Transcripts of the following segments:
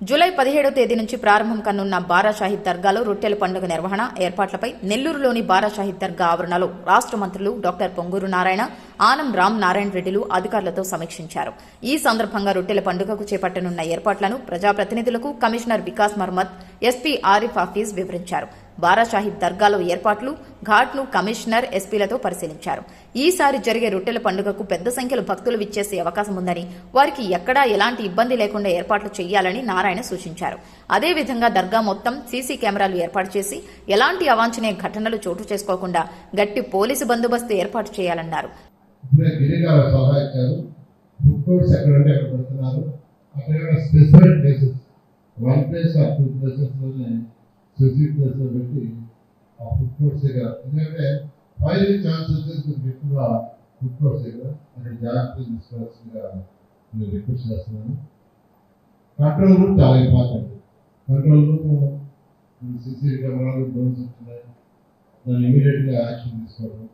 July పదిహేడో తేదీ నుంచి ప్రారంభం కానున్న బారా షాహిద్ దర్గాలో రొట్టెల పండుగ నిర్వహణ ఏర్పాట్లపై నెల్లూరులోని బారా షాహిద్ దర్గా ఆవరణలో రాష్ట్ర మంత్రులు డాక్టర్ పొంగూరు నారాయణ ఆనం రామ్ నారాయణ రెడ్డిలు అధికారులతో సమీక్షించారు. ఈ సందర్భంగా రొట్టెల పండుగకు చేపట్టనున్న ఏర్పాట్లను ప్రజాప్రతినిధులకు కమిషనర్ వికాస్ మహమ్మద్ ఎస్పీ ఆరిఫ్ హఫీజ్ వివరించారు. బారాసాహిబ్ దర్గాలో ఏర్పాట్లు ఘాట్ను కమిషనర్ ఎస్పీలతో పరిశీలించారు. ఈసారి జరిగే రొట్టెల పండుగకు పెద్ద సంఖ్యలో భక్తులు విచ్చేసే అవకాశం ఉందని వారికి ఎక్కడా ఎలాంటి ఇబ్బంది లేకుండా ఏర్పాట్లు చేయాలని నారాయణ సూచించారు. అదేవిధంగా దర్గా మొత్తం సీసీ కెమెరాలు ఏర్పాటు చేసి ఎలాంటి అవాంఛనీయ ఘటనలు చోటు చేసుకోకుండా గట్టి పోలీసు బందోబస్తు ఏర్పాటు చేయాలన్నారు. అక్కడ places one place or two ప్లేసెస్లోనే specific ప్లేస్లో పెట్టి ఆ ఫుడ్ కోర్ట్స్ ఎందుకంటే ఫైరింగ్ ఛాన్స్ వచ్చేసి ఎక్కువ ఫుడ్ కోర్ట్స్ దగ్గర అక్కడ జాగ్రత్తలు తీసుకోవాల్సిందిగా నేను రిక్వెస్ట్ చేస్తున్నాను. కంట్రోల్ రూమ్ చాలా ఇంపార్టెంట్. కంట్రోల్ రూమ్ సీసీ కెమెరాలు డ్రోన్స్ వస్తున్నాయి దాన్ని ఇమీడియట్గా యాక్షన్ తీసుకోవడం.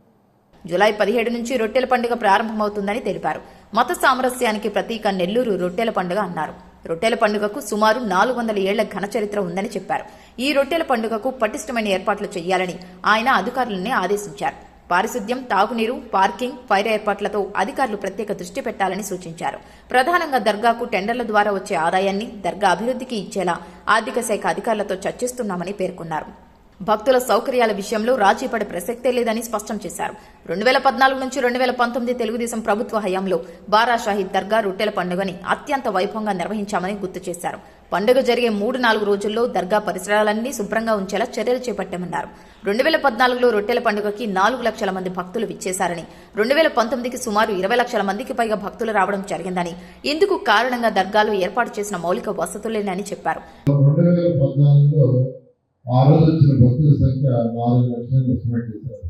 జూలై పదిహేడు నుంచి రొట్టెల పండుగ ప్రారంభమవుతుందని తెలిపారు. మత సామరస్యానికి ప్రతీక నెల్లూరు రొట్టెల పండుగ అన్నారు. రొట్టెల పండుగకు సుమారు నాలుగు వందల ఏళ్ళ ఘన చరిత్ర ఉందని చెప్పారు. ఈ రొట్టెల పండుగకు పటిష్టమైన ఏర్పాట్లు చేయాలని ఆయన అధికారులని ఆదేశించారు. పారిశుద్ధ్యం తాగునీరు పార్కింగ్ ఫైర్ ఏర్పాట్లతో అధికారులు ప్రత్యేక దృష్టి పెట్టాలని సూచించారు. ప్రధానంగా దర్గాకు టెండర్ల ద్వారా వచ్చే ఆదాయాన్ని దర్గా అభివృద్ధికి ఇచ్చేలా ఆర్థిక శాఖ అధికారులతో చర్చిస్తున్నామని పేర్కొన్నారు. భక్తుల సౌకర్యాల విషయంలో రాజీ పడే ప్రసక్తే లేదని స్పష్టం చేశారు. రెండు వేల పద్నాలుగు నుంచి రెండు వేల పంతొమ్మిది తెలుగుదేశం ప్రభుత్వ హయాంలో బారా షాహిద్ దర్గా రొట్టెల పండుగని అత్యంత వైభవంగా నిర్వహించామని గుర్తు చేశారు. పండుగ జరిగే మూడు నాలుగు రోజుల్లో దర్గా పరిసరాలన్నీ శుభ్రంగా ఉంచేలా చర్యలు చేపట్టామన్నారు. రెండు వేల పద్నాలుగులో రొట్టెల పండుగకి నాలుగు లక్షల మంది భక్తులు విచ్చేశారని రెండు వేల పంతొమ్మిదికి సుమారు ఇరవై లక్షల మందికి పైగా భక్తులు రావడం జరిగిందని ఇందుకు కారణంగా దర్గాలో ఏర్పాటు చేసిన మౌలిక వసతులేనని చెప్పారు. ఆ రోజు వచ్చిన భక్తుల సంఖ్య నాలుగు లక్షలు ఎస్టిమేట్ చేశారు.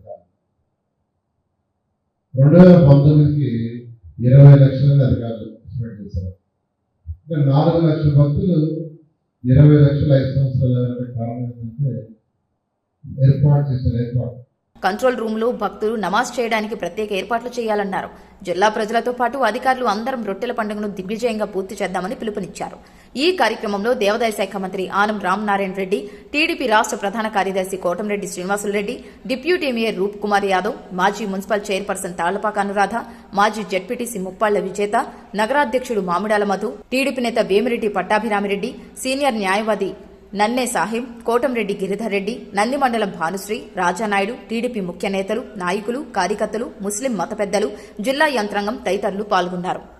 రెండు వేల పంతొమ్మిదికి ఇరవై లక్షలని అధికారులు ఎస్టిమేట్ చేశారు. ఇంకా నాలుగు లక్షల భక్తులు ఇరవై లక్షల ఐదు సంవత్సరాలు కారణం ఏంటంటే ఏర్పాటు చేసిన ఏర్పాటు. కంట్రోల్ రూమ్లో భక్తులు నమాజ్ చేయడానికి ప్రత్యేక ఏర్పాట్లు చేయాలన్నారు. జిల్లా ప్రజలతో పాటు అధికారులు అందరం రొట్టెల పండుగను దిగ్విజయంగా పూర్తి చేద్దామని పిలుపునిచ్చారు. ఈ కార్యక్రమంలో దేవాదాయ శాఖ మంత్రి ఆనం రామనారాయణ రెడ్డి టీడీపీ రాష్ట్ర ప్రధాన కార్యదర్శి కోటంరెడ్డి శ్రీనివాసులరెడ్డి డిప్యూటీ మేయర్ రూప్ కుమార్ యాదవ్ మాజీ మున్సిపల్ చైర్పర్సన్ తాళ్ళపాక అనురాధ మాజీ జడ్పీటీసీ ముప్పాళ్ళ విజేత నగరాధ్యక్షుడు మామిడాల మధు టీడీపీ నేత వేమిరెడ్డి పట్టాభిరామిరెడ్డి సీనియర్ న్యాయవాది నన్నే సాహెబ్ కోటంరెడ్డి గిరిధర్ రెడ్డి నంది మండలం భానుశ్రీ రాజానాయుడు టీడీపీ ముఖ్య నేతలు నాయకులు కార్యకర్తలు ముస్లిం మత పెద్దలు జిల్లా యంత్రాంగం తదితరులు పాల్గొన్నారు.